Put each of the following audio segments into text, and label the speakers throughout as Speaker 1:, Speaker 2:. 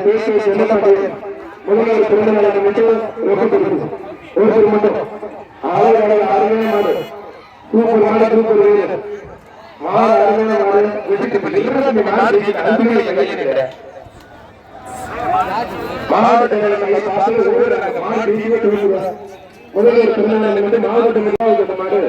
Speaker 1: K Chellapandian முதல்வர் பிறந்த நாளை முன்னிட்டு ரொக்கப்பட்டிருக்கு ஒரு மட்டும் ஆளுநரை அருமையான மாடு சூப்பர் மாடு சூப்பர் வீரர் மாடு அருமையான மாடு இருபத்தி பிறந்தநாள் வந்து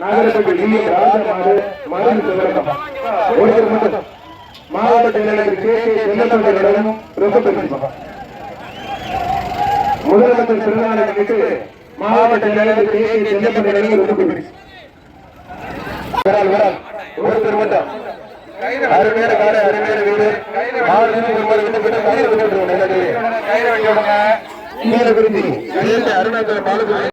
Speaker 1: நாகரப்பட்டி ராஜா மாடு மருந்து ஒருத்தர் மட்டும் மாவட்ட நிலைமை கே கே செல்லப்பட்டியிடம் முதலமைச்சர் பிறந்தநாளை முன்னிட்டு மாவட்ட நிலைமை கே கே செல்லப்பட்டியிடம் ரொம்ப விரால் விரால் ஒருத்தர் மட்டும் அருமையான காடு அருமையான வீடு ஆறு நிமிஷம் விட்டு விட்டு கையில் நீலகிரி அருணாச்சல